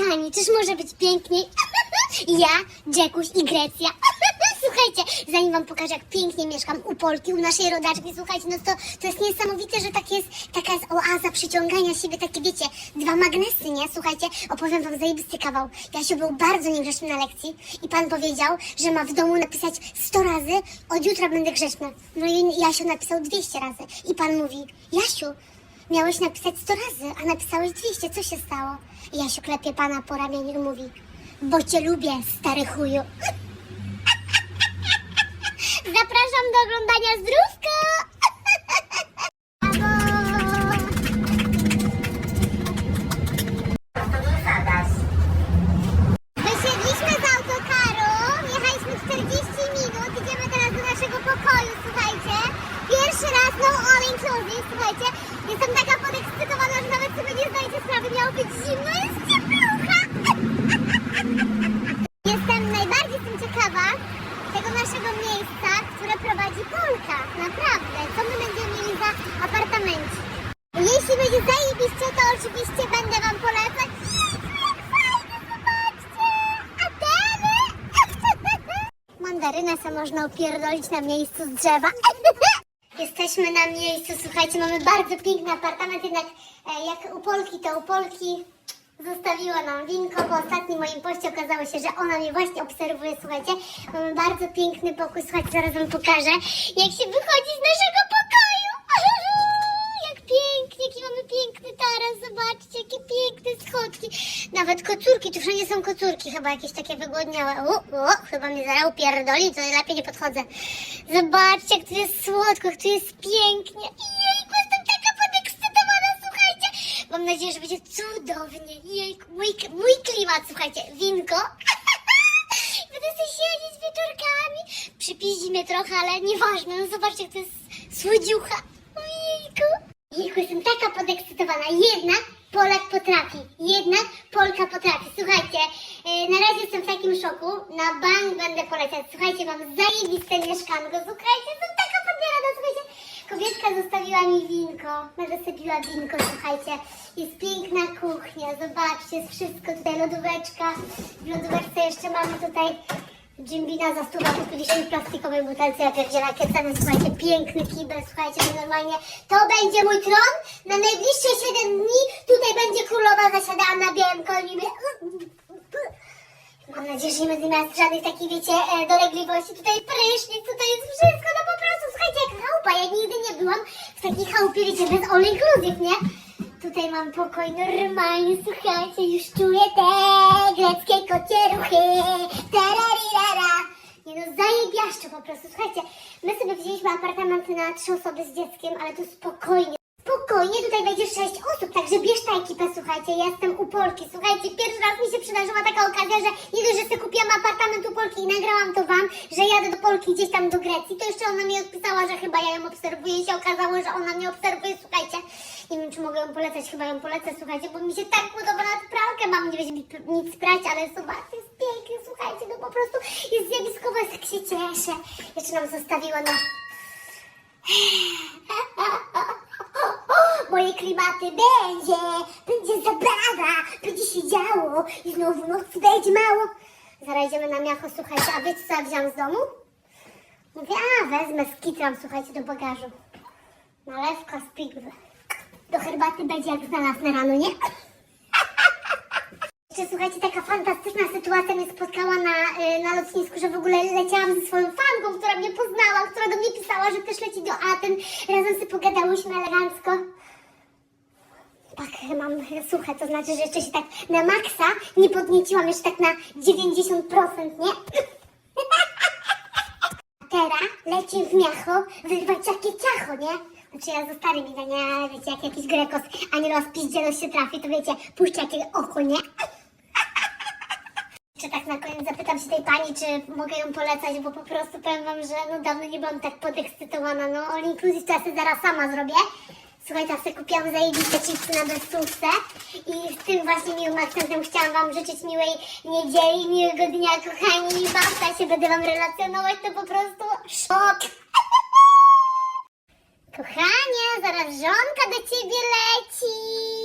kochani, czyż może być piękniej? Ja, Jackuś i Grecja. Słuchajcie, zanim wam pokażę, jak pięknie mieszkam u Polki, u naszej rodaczki, słuchajcie, no to, to jest niesamowite, że tak jest, taka jest oaza przyciągania siebie, takie wiecie, dwa magnesy, nie? Słuchajcie, opowiem wam zajebisty kawał. Jasiu był bardzo niegrzeczny na lekcji i pan powiedział, że ma w domu napisać 100 razy, od jutra będę grzeczny. No i Jasiu napisał 200 razy i pan mówi, Jasiu, Miałeś napisać 100 razy, a napisałeś 200. Co się stało? Jasiu klepie pana po ramieniu i mówi Bo cię lubię, stary chuju. Zapraszam do oglądania zdrówka! Być zimno, jest cieplucha. Jestem najbardziej jestem ciekawa tego naszego miejsca, które prowadzi Polka. Naprawdę, co my będziemy mieli za apartamencik. Jeśli będzie zajebiście, to oczywiście będę wam polecać. Fajnie, zobaczcie! Ademy! Mandarynę se można upierdolić na miejscu z drzewa. Jesteśmy na miejscu, słuchajcie, mamy bardzo piękny apartament, jednak e, jak u Polki, to u Polki zostawiła nam winko. Po ostatnim moim poście okazało się, że ona mnie właśnie obserwuje, słuchajcie. Mamy bardzo piękny pokój, słuchajcie, zaraz wam pokażę, jak się wychodzi z naszego pokoju. Jak pięknie, jaki mamy piękny taras, zobaczcie, jakie piękne schodki. Nawet kocurki, tu wszędzie są kocurki, chyba jakieś takie wygłodniałe. O, o, chyba mnie zaraz upierdoli, to lepiej nie podchodzę. Zobaczcie, jak tu jest słodko, jak tu jest pięknie. Jejku, jestem taka podekscytowana, słuchajcie. Mam nadzieję, że będzie cudownie. Jejku, mój, mój klimat, słuchajcie, winko. Będę sobie siedzieć wieczorkami. Przypiździ mnie trochę, ale nieważne. No zobaczcie, jak to jest słodziucha. Ojejku. Jejku, jestem taka podekscytowana. Jednak Polak potrafi. Jednak Polka potrafi. Słuchajcie, e, na razie jestem w takim szoku. Na bank będę polecać. Słuchajcie, mam zajebiste mieszkanko. Słuchajcie, jestem taka podjarana. Słuchajcie, kobietka zostawiła mi winko. Będę sobie piła winko, słuchajcie. Jest piękna kuchnia. Zobaczcie, jest wszystko. Tutaj lodóweczka. W lodóweczce jeszcze mamy tutaj Jimbina za stówę kupiliśmy w plastikowej butelce, ja pierdzielę, jakie ceny, słuchajcie, piękny kibel, słuchajcie, no normalnie, to będzie mój tron, na najbliższe 7 dni tutaj będzie królowa zasiadała na białym koniu. Mam nadzieję, że nie będę miała żadnych takich, wiecie, e, dolegliwości, tutaj prysznic, tutaj jest wszystko, no po prostu, słuchajcie, jak chałupa, ja nigdy nie byłam w takiej chałupie, wiecie, bez all inclusive, nie? Tutaj mam pokój normalnie, słuchajcie, już czuję te greckie kocie ruchy. Nie no, zajebiaszczo po prostu. Słuchajcie, my sobie wzięliśmy apartament na trzy osoby z dzieckiem, ale tu spokojnie. Spokojnie, tutaj będzie sześć osób, także bierz tę ekipę, słuchajcie, ja jestem u Polki, słuchajcie, pierwszy raz mi się przydarzyła taka okazja, że nie dość, że sobie kupiłam apartament u Polki i nagrałam to wam, że jadę do Polki gdzieś tam do Grecji, to jeszcze ona mi odpisała, że chyba ja ją obserwuję i się okazało, że ona mnie obserwuje, słuchajcie, nie wiem, czy mogę ją polecać, chyba ją polecę, słuchajcie, bo mi się tak podoba na pralkę, mam nie będzie nic sprać, ale zobaczcie, jest pięknie, słuchajcie, no po prostu jest zjawiskowo, jak się cieszę, jeszcze nam zostawiła na... Moje klimaty będzie, będzie zabawa, będzie się działo i znowu nocy będzie mało. Zaraz idziemy na miacho, słuchajcie, a wiecie co ja wziąłam z domu? Mówię, a wezmę, skitram, słuchajcie, do bagażu. Nalewka z pigwy. Do herbaty będzie jak znalazł na rano, nie? Jeszcze słuchajcie, taka fantastyczna sytuacja mnie spotkała na, y, na lotnisku, że w ogóle leciałam ze swoją fanką, która mnie poznała, która do mnie pisała, że też leci do Aten. Razem sobie pogadałyśmy elegancko. Tak, mam słuchać, to znaczy, że jeszcze się tak na maksa nie podnieciłam, jeszcze tak na 90%, nie? Teraz leci w miacho wyrwać jakie ciacho, nie? Znaczy ja za stary widzę, nie? Wiecie, jak jakiś grekos ani rozpiździelość się trafi, to wiecie, puszcza jakieś oko, nie? Czy tak na koniec zapytam się tej pani, czy mogę ją polecać, bo po prostu powiem wam, że no dawno nie byłam tak podekscytowana, no all inclusive to ja sobie zaraz sama zrobię. Słuchajcie, ja sobie kupiłam zajebiste chipsy na bezsówce i z tym właśnie miłym akcentem chciałam wam życzyć miłej niedzieli, miłego dnia, kochani, bawka się, będę wam relacjonować, to po prostu szok. Kochanie, zaraz żonka do ciebie leci.